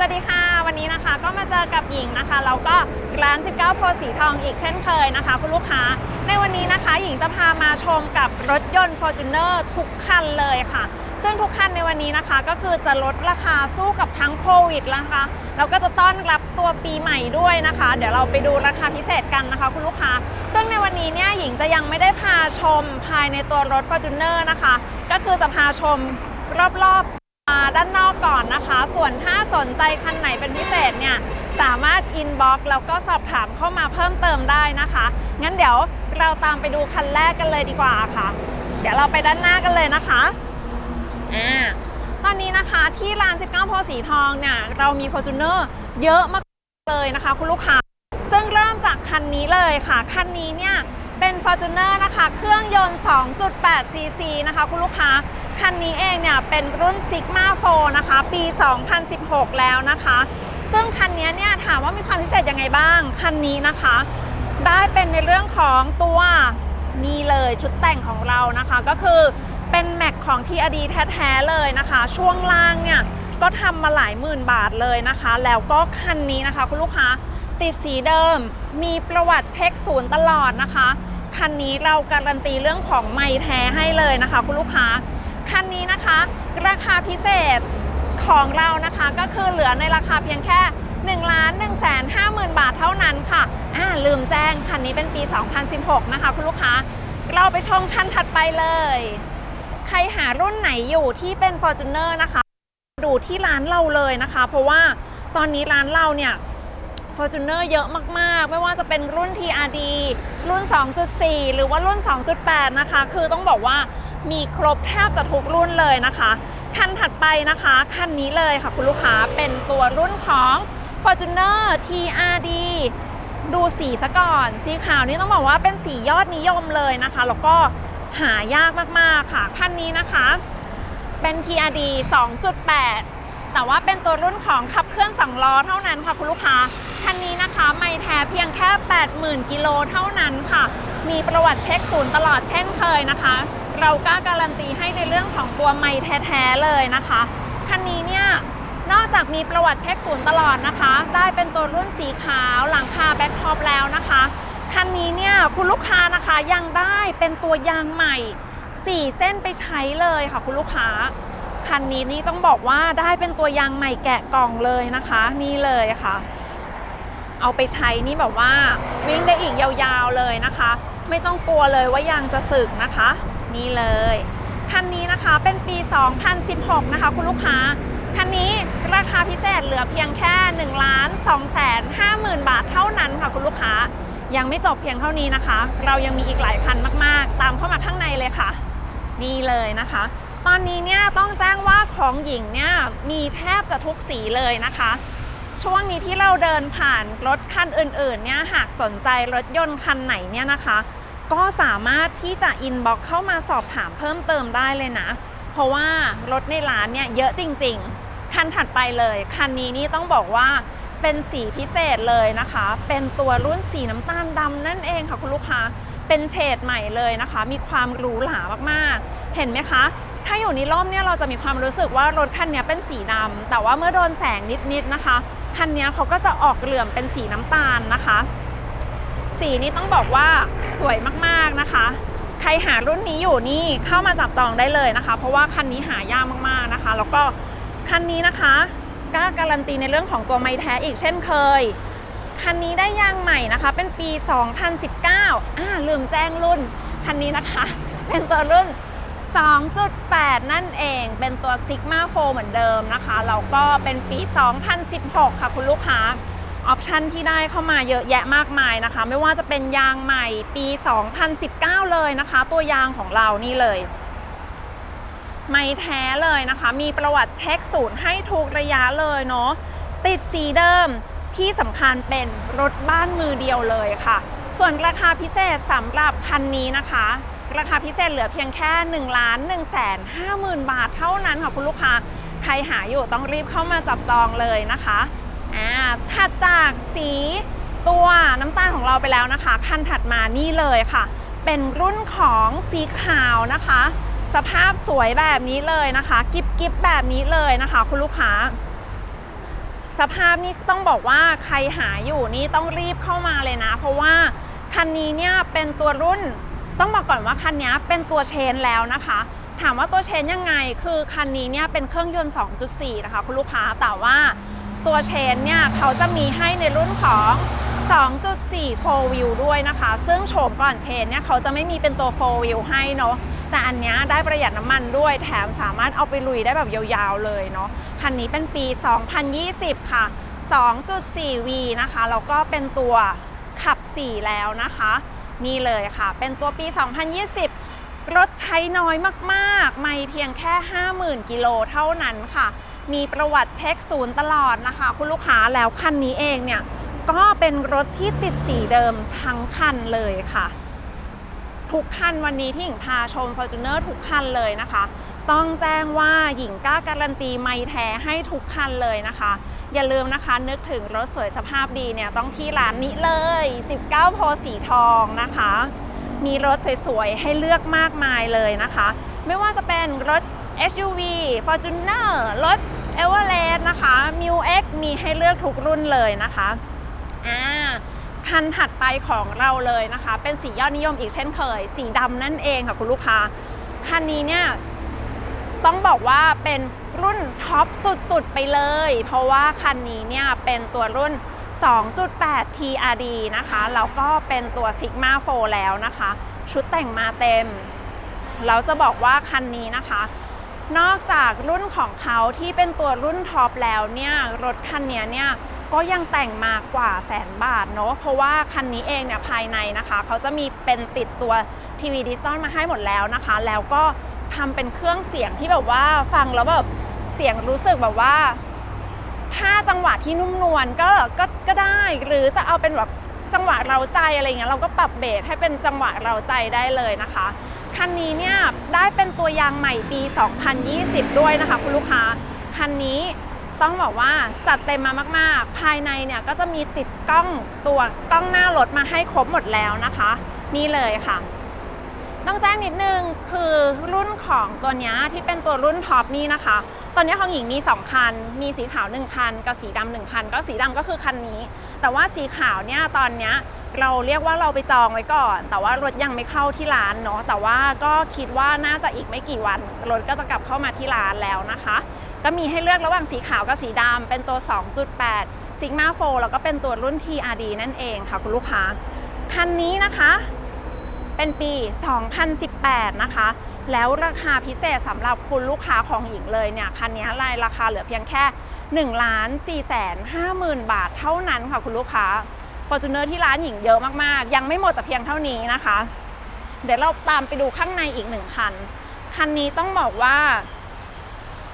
สวัสดีค่ะ วันนี้นะคะก็มาเจอกับหญิงนะคะ แล้วก็ร้าน 19 โพสีทองอีกเช่นเคยนะคะ คุณลูกค้า ในวันนี้นะคะ หญิงจะพามาชมกับรถยนต์ Fortuner ทุกคันเลยค่ะ ซึ่งทุกคันในวันนี้นะคะ ก็คือจะลดราคาสู้กับทั้งโควิดแล้วนะคะแล้วก็จะต้อนรับตัวปีใหม่ด้วยนะคะ เดี๋ยวเราไปดูราคาพิเศษกันนะคะ คุณลูกค้า ซึ่งในวันนี้เนี่ยหญิงจะยังไม่ได้พาชมภายในตัวรถ Fortuner นะคะ ก็คือจะพาชมรอบๆ มาด้านนอกก่อนนะคะ ส่วนถ้าสนใจคันไหนเป็นพิเศษเนี่ยสามารถอินบ็อกแล้วก็สอบถามเข้ามาเพิ่มเติมได้นะคะ งั้นเดี๋ยวเราตามไปดูคันแรกกันเลยดีกว่าค่ะ เดี๋ยวเราไปด้านหน้ากันเลยนะคะอ่าตอนนี้นะคะที่ร้าน 19โพสีทองเนี่ยเรามี Fortuner เยอะมากเลยนะคะ คุณลูกค้า ซึ่งเริ่มจากคันนี้เลยค่ะ คันนี้เนี่ยเป็น Fortuner นะคะ เครื่องยนต์ 2.8 cc นะคะ คุณลูกค้า คันนี้เองเนี่ยเป็นรุ่น Sigma 4 นะคะ ปี 2016 แล้วนะคะ ซึ่งคันนี้เนี่ยถามว่ามีความพิเศษยังไงบ้าง คันนี้นะคะ ได้เป็นในเรื่องของตัวนี่เลยชุดแต่งของเรานะคะ ก็คือเป็นแม็กของ TRD แท้ๆเลยนะคะ ช่วงล่างเนี่ยก็ทำมาหลายหมื่นบาทเลยนะคะ แล้วก็คันนี้นะคะคุณลูกค้าติดสีเดิม มีประวัติเช็คศูนย์ตลอดนะคะ คันนี้เราการันตีเรื่องของไม้แท้ให้เลยนะคะ คุณลูกค้า คันนี้นะคะ ราคาพิเศษของเรานะคะก็คือเหลือในราคาเพียงแค่1ล้าน1แสน5หมื่นบาทเท่านั้นค่ะอ่าลืมแจ้งคันนี้เป็นปี 2016 นะคะคุณลูกค้า เราไปชมคันถัดไปเลย ใครหารุ่นไหนอยู่ที่เป็น Fortuner นะคะ ดูที่ร้านเราเลยนะคะ เพราะว่าตอนนี้ร้านเราเนี่ย Fortuner เยอะมากๆ ไม่ว่าจะเป็นรุ่น TRD รุ่น 2.4 หรือว่ารุ่น 2.8 นะคะ คือต้องบอกว่า มีครบแทบจะทุกรุ่นเลยนะคะ คันถัดไปนะคะคันนี้เลยค่ะคุณลูกค้าเป็นตัวรุ่นของ Fortuner TRD ดูสีซะก่อน สีขาวนี่ต้องบอกว่าเป็นสียอดนิยมเลยนะคะ แล้วก็หายากมากๆค่ะ คันนี้นะคะ เป็น TRD 2.8 แต่ว่าเป็นตัวรุ่นของขับเคลื่อนสองล้อเท่านั้นค่ะคุณลูกค้า คันนี้นะคะไม่แท้เพียงแค่ 80,000 กิโลเท่านั้นค่ะ มีประวัติเช็คศูนย์ตลอดเช่นเคยนะคะ เรากล้าการันตีให้ในเรื่องของตัวไม่แท้ๆเลยนะคะ คันนี้เนี่ยนอกจากมีประวัติเช็คศูนย์ตลอดนะคะ ได้เป็นตัวรุ่นสีขาวหลังคาแบ็คท็อปแล้วนะคะ คันนี้เนี่ยคุณลูกค้านะคะยังได้เป็นตัวยางใหม่ 4 เส้นไปใช้เลยค่ะคุณลูกค้า คันนี้นี่ต้องบอกว่าได้เป็นตัวยางใหม่แกะกล่องเลยนะคะ นี่เลยค่ะ เอาไปใช้นี่แบบว่าวิ่งได้อีกยาวๆเลยนะคะ ไม่ต้องกลัวเลยว่ายางจะสึกนะคะ นี่เลยคันนี้นะคะเป็นปี 2016 นะคะ คุณลูกค้า คันนี้ราคาพิเศษเหลือเพียงแค่1ล้าน2แสน5หมื่นบาทเท่านั้นค่ะคุณลูกค้า ยังไม่จบเพียงเท่านี้นะคะ เรายังมีอีกหลายคันมากๆ ตามเข้ามาข้างในเลยค่ะ นี่เลยนะคะ ตอนนี้เนี่ยต้องแจ้งว่าของหญิงเนี่ยมีแทบจะทุกสีเลยนะคะ ช่วงนี้ที่เราเดินผ่านรถคันอื่นๆเนี่ยหากสนใจรถยนต์คันไหนเนี่ยนะคะ ก็สามารถที่จะอินบ็อกเข้ามาสอบถามเพิ่มเติมได้เลยนะ เพราะว่ารถในร้านเนี่ยเยอะจริงๆ คันถัดไปเลย คันนี้นี่ต้องบอกว่าเป็นสีพิเศษเลยนะคะ เป็นตัวรุ่นสีน้ำตาลดำนั่นเองค่ะคุณลูกค้า เป็นเฉดใหม่เลยนะคะ มีความหรูหรามากๆ เห็นไหมคะ ถ้าอยู่ในร่มเนี่ยเราจะมีความรู้สึกว่ารถคันนี้เป็นสีดำแต่ว่าเมื่อโดนแสงนิดๆนะคะ คันนี้เขาก็จะออกเหลื่อมเป็นสีน้ำตาลนะคะ สีนี้ต้องบอกว่าสวยมากๆนะคะ ใครหารุ่นนี้อยู่นี่เข้ามาจับจองได้เลยนะคะ เพราะว่าคันนี้หายากมากๆนะคะ แล้วก็คันนี้นะคะกล้าการันตีในเรื่องของตัวไม้แท้อีกเช่นเคยคันนี้ได้ยางใหม่นะคะ เป็นปี 2019 อ่าลืมแจ้งรุ่น คันนี้นะคะ เป็นตัวรุ่น 2.8 นั่นเองเป็นตัว Sigma 4 เหมือนเดิมนะคะแล้วก็เป็นปี 2016 ค่ะคุณลูกค้า ออปชันที่ได้เข้ามาเยอะแยะมากมายนะคะ ไม่ว่าจะเป็นยางใหม่ปี 2019 เลยนะคะ ตัวยางของเรานี่เลย ไม่แท้เลยนะคะ มีประวัติเช็คศูนย์ให้ทุกระยะเลยเนาะติดสีเดิมที่สำคัญเป็นรถบ้านมือเดียวเลยค่ะ ส่วนราคาพิเศษสำหรับคันนี้นะคะ ราคาพิเศษเหลือเพียงแค่1ล้าน1แสน5หมื่นบาทเท่านั้นค่ะคุณลูกค้า ใครหาอยู่ต้องรีบเข้ามาจับจองเลยนะคะอ่าถัดจากสีตัวน้ำตาลของเราไปแล้วนะคะ คันถัดมานี่เลยค่ะ เป็นรุ่นของสีขาวนะคะ สภาพสวยแบบนี้เลยนะคะ กิบกิบแบบนี้เลยนะคะ คุณลูกค้าสสภาพนี่ต้องบอกว่าใครหาอยู่นี่ต้องรีบเข้ามาเลยนะ เพราะว่าคันนี้เนี่ยเป็นตัวรุ่น ต้องบอกก่อนว่าคันนี้เป็นตัวเชนแล้วนะคะ ถามว่าตัวเชนยังไง คือคันนี้เนี่ยเป็นเครื่องยนต์ 2.4 นะคะคุณลูกค้า แต่ว่าตัวเชนเนี่ยเขาจะมีให้ในรุ่นของ 2.4 4 wheel ด้วยนะคะ ซึ่งโฉมก่อนเชนเนี่ยเขาจะไม่มีเป็นตัว 4 wheel ให้เนาะ แต่อันนี้ได้ประหยัดน้ำมันด้วย แถมสามารถเอาไปลุยได้แบบยาวๆเลยเนาะ คันนี้เป็นปี 2020 ค่ะ 2.4V นะคะ แล้วก็เป็นตัวขับ 4 แล้วนะคะ นี่เลยค่ะ เป็นตัวปี 2020 รถใช้น้อยมากๆ ไม่เพียงแค่ 50,000 กิโลเท่านั้นค่ะ มีประวัติเช็คศูนย์ตลอดนะคะ คุณลูกค้าแล้วคันนี้เองเนี่ยก็เป็นรถที่ติดสีเดิมทั้งคันเลยค่ะ ทุกคันวันนี้ที่หญิงพาชม Fortuner ทุกคันเลยนะคะ ต้องแจ้งว่าหญิงกล้าการันตีไม่แท้ให้ทุกคันเลยนะคะ อย่าลืมนะคะนึกถึงรถสวยสภาพดีเนี่ยต้องที่ร้านนี้เลย 19 โพสีทองนะคะ มีรถสวยๆให้เลือกมากมายเลยนะคะ ไม่ว่าจะเป็นรถ SUV Fortuner รถ e v e r e s t นะคะ m u X มีให้เลือกทุกรุ่นเลยนะคะอ่าคันถัดไปของเราเลยนะคะ เป็นสียอดนิยมอีกเช่นเคย สีดำนั่นเองค่ะคุณลูกค้า คันนี้เนี่ย ต้องบอกว่าเป็นรุ่นท็อปสุดๆ ไปเลย เพราะว่าคันนี้เนี่ยเป็นตัวรุ่น 2.8 TRD นะคะ แล้วก็เป็นตัว Sigma 4 แล้วนะคะ ชุดแต่งมาเต็ม เราจะบอกว่าคันนี้นะคะ นอกจากรุ่นของเขาที่เป็นตัวรุ่นท็อปแล้วเนี่ย รถคันนี้เนี่ยก็ยังแต่งมากว่าแสนบาทเนาะ เพราะว่าคันนี้เองเนี่ยภายในนะคะ เขาจะมีเป็นติดตัวทีวีดิจิตอลมาให้หมดแล้วนะคะ แล้วก็ ทำเป็นเครื่องเสียงที่แบบว่าฟังแล้วแบบเสียงรู้สึกแบบว่า ถ้าจังหวะที่นุ่มนวลก็ก็ก็ได้หรือจะเอาเป็นแบบจังหวะเราใจอะไรเงี้ยเราก็ปรับเบสให้เป็นจังหวะเราใจได้เลยนะคะ คันนี้เนี่ยได้เป็นตัวยางใหม่ปี 2020 ด้วยนะคะคุณลูกค้า คันนี้ต้องบอกว่าจัดเต็มมามาก ๆ ภายในเนี่ยก็จะมีติดกล้องตัวกล้องหน้ารถมาให้ครบหมดแล้วนะคะ นี่เลยค่ะ ต้องแจ้งนิดนึงคือรุ่นของตัวนี้ที่เป็นตัวรุ่นท็อปนี่นะคะ ตอนนี้ของหญิงมี 2 คัน มีสีขาว 1 คัน กับสีดำหนึ่งคัน ก็สีดำก็คือคันนี้ แต่ว่าสีขาวเนี่ยตอนนี้เราเรียกว่าเราไปจองไว้ก่อน แต่ว่ารถยังไม่เข้าที่ร้านเนาะแต่ว่าก็คิดว่าน่าจะอีกไม่กี่วันรถก็จะกลับเข้ามาที่ร้านแล้วนะคะ ก็มีให้เลือกระหว่างสีขาวกับสีดำเป็นตัว 2.8 Sigma 4แล้วก็เป็นตัวรุ่น TRD นั่นเองค่ะคุณลูกค้าคันนี้นะคะ เป็นปี 2018 นะคะ แล้วราคาพิเศษสำหรับคุณลูกค้าของหญิงเลยเนี่ย คันนี้รายราคาเหลือเพียงแค่1ล้าน4แสน5หมื่นบาทเท่านั้นค่ะคุณลูกค้า Fortuner ที่ร้านหญิงเยอะมากๆ ยังไม่หมดแต่เพียงเท่านี้นะคะ เดี๋ยวเราตามไปดูข้างในอีกหนึ่งคัน คันนี้ต้องบอกว่า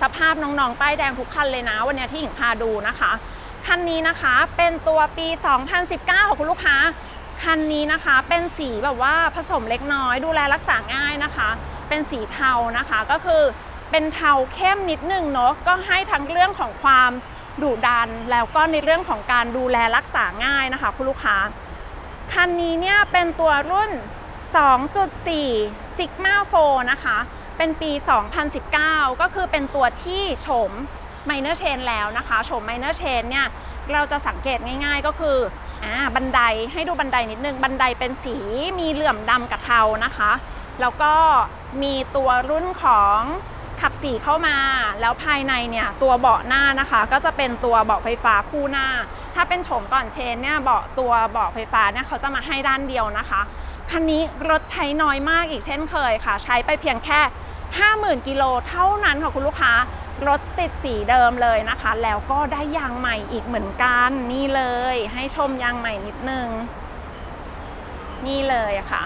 สภาพน้องๆป้ายแดงทุกคันเลยนะ วันนี้ที่หญิงพาดูนะคะ คันนี้นะคะเป็นตัวปี 2019 ของคุณลูกค้า คันนี้นะคะเป็นสีแบบว่าผสมเล็กน้อย ดูแลรักษาง่ายนะคะ เป็นสีเทานะคะก็คือเป็นเทาเข้มนิดนึงเนาะก็ให้ทั้งเรื่องของความดุดันแล้วก็ในเรื่องของการดูแลรักษาง่ายนะคะ คุณลูกค้าคันนี้เนี่ยเป็นตัวรุ่น 2.4 Sigma 4นะคะ เป็นปี 2019 ก็คือเป็นตัวที่โฉม Minor Chain แล้วนะคะโฉม Minor Chain เนี่ยเราจะสังเกตง่ายๆก็คือ อ่าบันไดให้ดูบันไดนิดนึง บันไดเป็นสีมีเหลื่อมดำกับเทานะคะ แล้วก็มีตัวรุ่นของขับสีเข้ามา แล้วภายในเนี่ยตัวเบาะหน้านะคะ ก็จะเป็นตัวเบาะไฟฟ้าคู่หน้า ถ้าเป็นโฉมก่อนเชนเนี่ยเบาะตัวเบาะไฟฟ้าเนี่ยเขาจะมาให้ด้านเดียวนะคะคันนี้รถใช้น้อยมากอีกเช่นเคยค่ะ ใช้ไปเพียงแค่ 50,000 กิโลเท่านั้นค่ะคุณลูกค้า รถติดสีเดิมเลยนะคะ แล้วก็ได้ยางใหม่อีกเหมือนกันนี่เลย ให้ชมยางใหม่นิดนึง นี่เลยค่ะ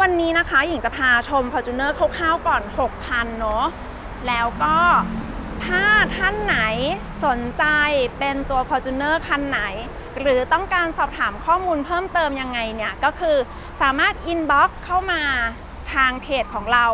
วันนี้นะคะหญิงจะพาชม Fortuner คร่าวๆก่อน 6 คันเนาะแล้วก็ถ้าท่านไหนสนใจเป็นตัว Fortuner คันไหน หรือต้องการสอบถามข้อมูลเพิ่มเติมยังไงเนี่ย ก็คือสามารถ inbox เข้ามา ทางเพจของเรา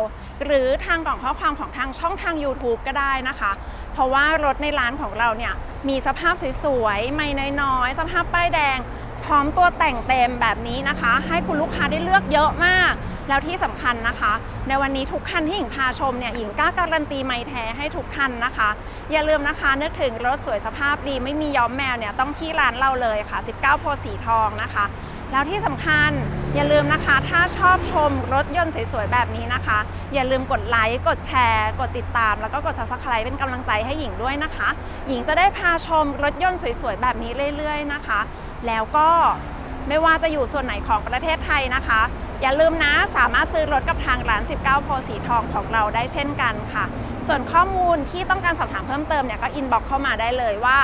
หรือทางกล่องข้อความของทางช่องทาง YouTube ก็ได้นะคะ เพราะว่ารถในร้านของเราเนี่ยมีสภาพสวยๆ ไม่น้อยๆ สภาพป้ายแดง พร้อมตัวแต่งเต็มแบบนี้นะคะ ให้คุณลูกค้าได้เลือกเยอะมาก แล้วที่สำคัญนะคะ ในวันนี้ทุกคันที่หญิงพาชมเนี่ยหญิงกล้าการันตีไม่แท้ให้ทุกคันนะคะ อย่าลืมนะคะนึกถึงรถสวยสภาพดีไม่มีย้อมแมวเนี่ยต้องที่ร้านเราเลยค่ะ 19 โพสีทองนะคะ แล้วที่สำคัญอย่าลืมนะคะ ถ้าชอบชมรถยนต์สวยๆ แบบนี้นะคะ อย่าลืมกดไลค์ กดแชร์ กดติดตาม แล้วก็กด subscribe เป็นกำลังใจให้หญิงด้วยนะคะ หญิงจะได้พาชมรถยนต์สวยๆ แบบนี้เรื่อยๆ นะคะ แล้วก็ไม่ว่าจะอยู่ส่วนไหนของประเทศไทยนะคะ อย่าลืมนะสามารถซื้อรถกับทางร้าน 19 โพสีทองของเราได้เช่นกันค่ะ ส่วนข้อมูลที่ต้องการสอบถามเพิ่มเติมเนี่ยก็อินบ็อกเข้ามาได้เลยว่า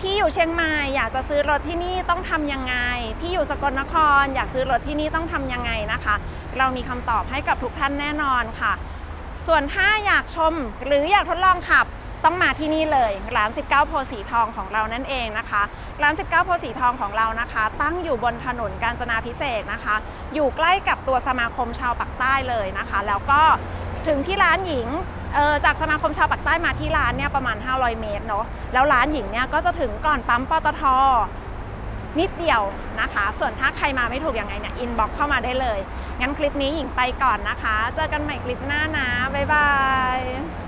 พี่อยู่เชียงใหม่อยากจะซื้อรถที่นี่ต้องทำยังไง พี่อยู่สกลนคร อยากซื้อรถที่นี่ต้องทำยังไงนะคะ เรามีคำตอบให้กับทุกท่านแน่นอนค่ะ ส่วนถ้าอยากชมหรืออยากทดลองขับต้องมาที่นี่เลยร้าน 19 โพสีทองของเรานั่นเองนะคะร้าน 19 โพสีทองของเรานะคะ ตั้งอยู่บนถนนกาญจนาพิเศษนะคะ อยู่ใกล้กับตัวสมาคมชาวปากใต้เลยนะคะ แล้วก็ถึงที่ร้านหญิง เออจากสมาคมชาวปากใต้มาที่ร้านเนี่ยประมาณ 500 เมตรเนาะแล้วร้านหญิงเนี่ยก็จะถึงก่อนปั๊มปตทนิดเดียวนะคะ ส่วนถ้าใครมาไม่ถูกยังไงเนี่ยอินบ็อกเข้ามาได้เลย งั้นคลิปนี้หญิงไปก่อนนะคะ เจอกันใหม่คลิปหน้านะ บ๊ายบาย